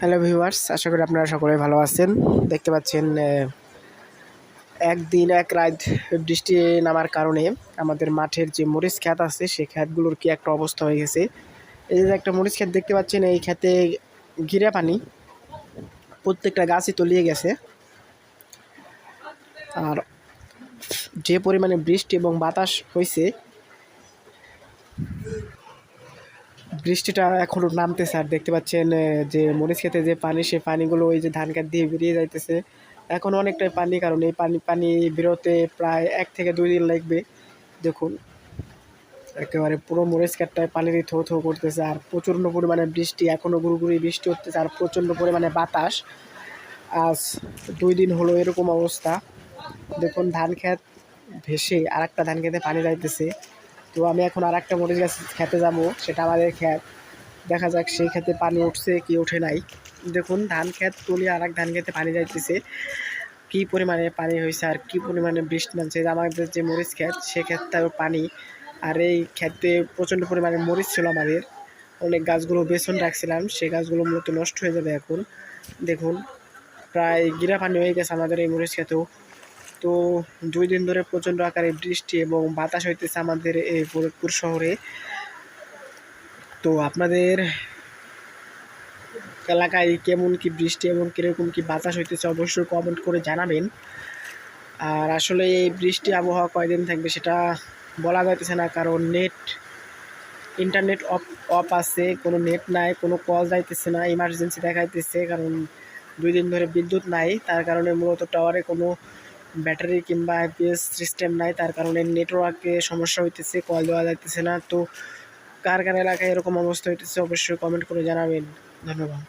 Hello viewers আশা করি আপনারা সকলে ভালো আছেন। দেখতে পাচ্ছেন একদিন এক রাত বৃষ্টি নামার কারণে আমাদের মাঠের যে মরিচ খ্যাত আছে সেই খ্যাতগুলোর কি একটা অবস্থা হয়ে গেছে। এই যে একটা মরিচ খ্যাত দেখতে পাচ্ছেন, এই খেতে ঘিরে পানি প্রত্যেকটা গাছই তলিয়ে গেছে। আর যে পরিমাণে বৃষ্টি এবং বাতাস হয়েছে বৃষ্টিটা এখনও নামতেছে আর দেখতে পাচ্ছেন যে মরিচ খেতে যে পানি সে পানিগুলো ওই যে ধান খেত দিয়ে বেরিয়ে যাইতেছে। এখন অনেকটাই পানি, কারণ এই পানি পানি বেরোতে প্রায় এক থেকে দুই দিন লাগবে। দেখুন, একেবারে পুরো মরিচ খেতটায় পানি দিয়ে থো থো করতেছে আর প্রচণ্ড পরিমাণে বৃষ্টি এখনও গুড়ি বৃষ্টি হচ্ছে আর প্রচণ্ড পরিমাণে বাতাস। আজ দুই দিন হলো এরকম অবস্থা। দেখুন, ধান খেত ভেসে আর একটা ধান খেতে পানি যাইতেছে। তো আমি এখন আর একটা মরিচ গাছ খেতে যাব, সেটা আমাদের ক্ষেত দেখা যাক সেই ক্ষেতে পানি উঠছে কি ওঠে নাই। দেখুন, ধান ক্ষেত তুলে আর এক ধান খেতে পানি যাইতেছে। কি পরিমাণে পানি হয়েছে আর কি পরিমাণে বৃষ্টি নামছে আমাদের যে মরিচ ক্ষেত সে ক্ষেতটাও পানি। আর এই ক্ষেতে প্রচণ্ড পরিমাণে মরিচ ছিল আমাদের। অনেক গাছগুলো বেসন রাখছিলাম, সেই গাছগুলো মূলত নষ্ট হয়ে যাবে এখন। দেখুন, প্রায় গিরা পানি হয়ে গেছে আমাদের এই মরিচ ক্ষেতেও তো দুই দিন ধরে প্রচণ্ড আকারে বৃষ্টি এবং বাতাস হইতেছে আমাদের এই ফরিদপুর শহরে। তো আপনাদের এলাকায় কেমন কি বৃষ্টি এবং কীরকম কি বাতাস হইতেছে অবশ্যই কমেন্ট করে জানাবেন। আর আসলে এই বৃষ্টি আবহাওয়া কয়দিন থাকবে সেটা বলা যাইতেছে না, কারণ নেট ইন্টারনেট অফ অফ আছে, কোনো নেট নাই, কোনো কল যাইতেছে না ইমার্জেন্সি দেখাইতেছে, কারণ দুই দিন ধরে বিদ্যুৎ নাই, তার কারণে মূলত টাওয়ারে কোনো ব্যাটারি কিংবা আইপিএস সিস্টেম নাই, তার কারণে নেটওয়ার্কে সমস্যা হইতেছে কল দেওয়া যাইতেছে না। তো কার কার এলাকায় এরকম অবস্থা হইতেছে অবশ্যই কমেন্ট করে জানাবেন। ধন্যবাদ।